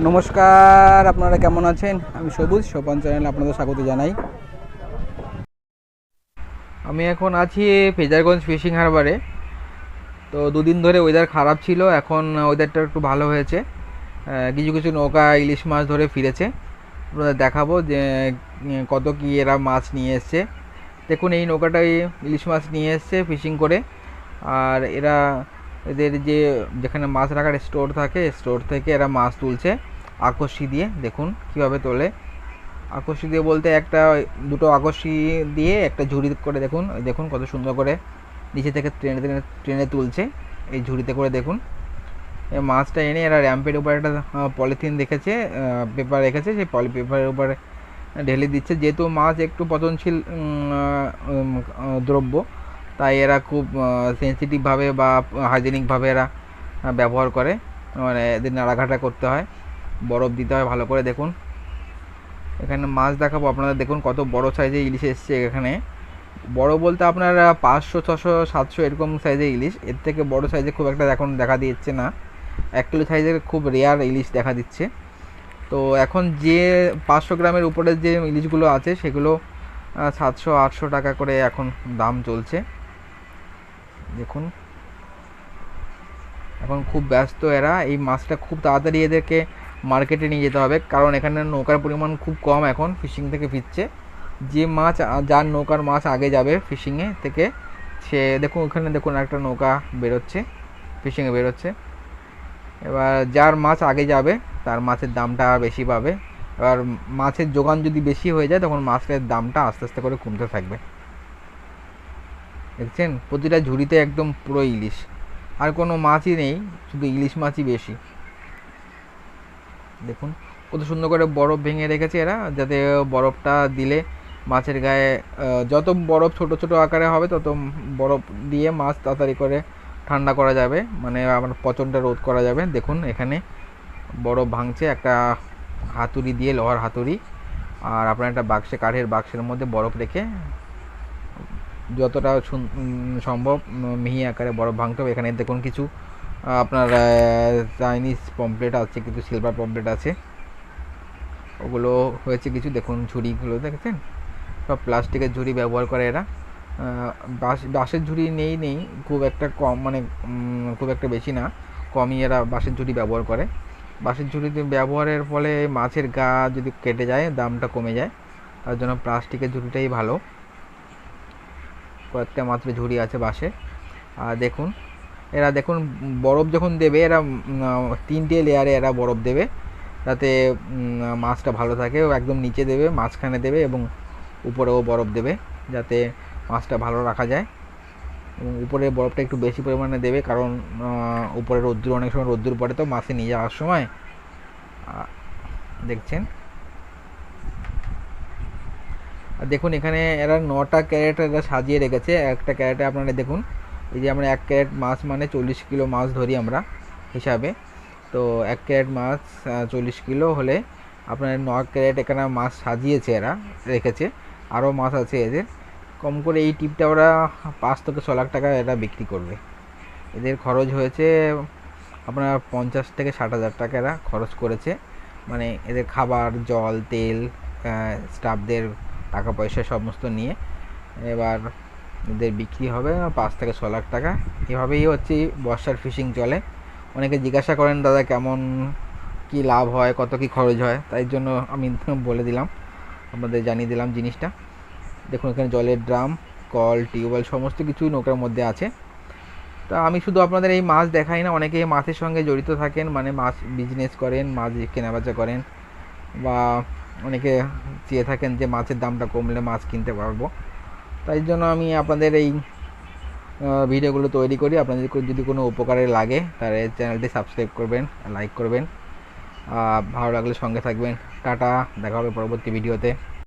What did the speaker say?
নমস্কার, আপনারা কেমন আছেন? আমি সবুজ, সোপান চ্যানেল আপনাদের স্বাগত জানাই। আমি এখন আছি ফেজারগঞ্জ ফিশিং হারবারে। তো দুদিন ধরে ওয়েদার খারাপ ছিল, এখন ওয়েদারটা একটু ভালো হয়েছে। কিছু কিছু নৌকা, ইলিশ মাছ ধরে ফিরেছে। আপনাদের দেখাবো যে কত কি এরা মাছ নিয়ে এসছে। দেখুন, এই নৌকাটাই ইলিশ মাছ নিয়ে এসছে ফিশিং করে। আর এরা এদের যে যেখানে মাছ রাখার স্টোর থাকে স্টোর থেকে এরা মাছ তুলছে আকর্ষি দিয়ে। দেখুন কীভাবে তোলে। আকর্ষি দিয়ে বলতে একটা দুটো আকর্ষি দিয়ে একটা ঝুড়ি করে দেখুন। দেখুন কত সুন্দর করে নিচে থেকে ট্রেনে ট্রেনে ট্রেনে তুলছে। এই ঝুড়িতে করে দেখুন। এই মাছটা এনে এরা র্যাম্পের উপর একটা পলিথিন রেখেছে পেপার রেখেছে। সেই পলি পেপারের উপরে ঢেলে দিচ্ছে। যেহেতু মাছ একটু পচনশীল দ্রব্য তাই এরা খুব সেন্সিটিভভাবে বা হাইজেনিকভাবে এরা ব্যবহার করে। মানে এদের নাড়াঘাটা করতে হয়। বরফ দিতে হয়, ভালো করে দেখুন। এখানে মাছ দেখাবো, আপনারা দেখুন কত বড় সাইজে ইলিশ এসছে এখানে। বড় বলতে আপনার পাঁচশো, ছশো, সাতশো এরকম সাইজের ইলিশ। এর থেকে বড় সাইজে খুব একটা এখন দেখা দিচ্ছে না। এক কিলো সাইজের খুব রেয়ার ইলিশ দেখা দিচ্ছে। তো এখন যে পাঁচশো গ্রামের উপরে যে ইলিশগুলো আছে, সেগুলো সাতশো, আটশো টাকা করে এখন দাম চলছে। দেখুন। এখন খুব ব্যস্ত এরা, এই মাছটা খুব তাড়াতাড়ি এদেরকে মার্কেটে নিয়ে যেতে হবে, কারণ এখানে নৌকার পরিমাণ খুব কম এখন ফিশিং থেকে ফিরছে। যে মাছ যার নৌকার মাছ আগে যাবে ফিশিংয়ে থেকে, সে, দেখুন ওখানে দেখুন একটা নৌকা বেরোচ্ছে ফিশিংয়ে বেরোচ্ছে। এবার যার মাছ আগে যাবে, তার মাছের দামটা বেশি পাবে। এবার মাছের যোগান যদি বেশি হয়ে যায়, তখন মাছের দামটা আস্তে আস্তে করে কমতে থাকবে। দেখছেন? প্রতিটা ঝুড়িতে একদম পুরো ইলিশ। আর কোনো মাছই নেই, শুধু ইলিশ মাছই বেশি। দেখুন, কত সুন্দর করে বরফ ভেঙে রেখেছে এরা, যাতে বরফটা দিলে মাছের গায়ে যত বরফ ছোট ছোট আকারে হবে, তত বরফ দিয়ে মাছ তাড়াতাড়ি করে ঠান্ডা করা যাবে মানে আমার পচনটা রোধ করা যাবে। দেখুন, এখানে বরফ ভাঙছে, একটা হাতুড়ি দিয়ে, লোহার হাতুড়ি। আর আপনার একটা বাক্সে, কাঠের বাক্সের মধ্যে বরফ রেখে যতটা সম্ভব মিহি আকারে বরফ ভাঙতে হবে। এখানে দেখুন কিছু আপনার চাইনিজ পমপ্লেট আছে, কিছু সিলভার পমপ্লেট আছে। ওগুলো হয়েছে কিছু, দেখুন ঝুড়িগুলো দেখেছেন? সব প্লাস্টিকের ঝুড়ি ব্যবহার করে এরা। বাঁশ, বাঁশের ঝুড়ি নেই নেই, খুব একটা কম মানে খুব একটা বেশি না, কমই এরা বাঁশের ঝুড়ি ব্যবহার করে। বাঁশের ঝুড়ি ব্যবহারের ফলে মাছের গা যদি কেটে যায়, দামটা কমে যায়। তার জন্য প্লাস্টিকের ঝুড়িটাই ভালো। কয়েকটা মাত্র ঝুড়ি আছে বাসে আর দেখুন এরা দেখুন বরফ যখন দেবে এরা তিনটে লেয়ারে এরা বরফ দেবে। উম, মাছটা ভালো থাকে ও একদম নিচে দেবে মাঝখানে দেবে এবং উপরেও বরফ দেবে যাতে মাছটা ভালো রাখা যায়। এবং উপরে বরফটা একটু বেশি পরিমাণে দেবে কারণ উপরে রোদ্দুর অনেক সময় রোদ্দুর পড়ে তো মাছে নিয়ে যাওয়ার সময়। দেখছেন আর দেখুন, এখানে এরা নটা ক্যারেট এরা সাজিয়ে রেখেছে। একটা ক্যারেটে আপনারা দেখুন, এই যে আমরা এক ক্যারেট মাছ মানে চল্লিশ কিলো মাছ ধরি আমরা হিসাবে। তো এক ক্যারেট মাছ চল্লিশ কিলো হলে আপনার ন ক্যারেট এখানে মাছ সাজিয়েছে এরা, রেখেছে। আরও মাছ আছে এদের। কম করে এই টিপটা ওরা পাঁচ থেকে ছ লাখ টাকা এরা বিক্রি করবে। এদের খরচ হয়েছে আপনার পঞ্চাশ থেকে ষাট হাজার টাকা এরা খরচ করেছে। মানে এদের খাবার, জল, তেল স্টাফদের টাকা পয়সা সমস্ত নিয়ে এবার এদের বিক্রি হবে, পাঁচ থেকে ছ লাখ টাকা। এভাবেই হচ্ছে বর্ষার ফিশিং চলে। অনেকে জিজ্ঞাসা করেন, দাদা, কেমন কি লাভ হয়? কত কি খরচ হয়? তাই জন্য আমি বলে দিলাম। আপনাদের জানিয়ে দিলাম জিনিসটা। দেখুন, এখানে জলের ড্রাম, কল, টিউবওয়েল সমস্ত কিছুই নৌকার মধ্যে আছে। তা আমি শুধু আপনাদের এই মাছ দেখাই না, অনেকে মাছের সঙ্গে জড়িত থাকেন মানে মাছ বিজনেস করেন, মাছ কেনাবেচা করেন, বা অনেকে চেয়ে থাকেন যে মাছের দামটা কমলে মাছ কিনতে পারব। তাই জন্য আমি আপনাদের এই ভিডিওগুলো তৈরি করি। আপনাদের যদি কোনো উপকারে লাগে, তাহলে চ্যানেলটি সাবস্ক্রাইব করবেন, লাইক করবেন। ভালো লাগলে সঙ্গে থাকবেন। টাটা, দেখা হবে পরবর্তী ভিডিওতে।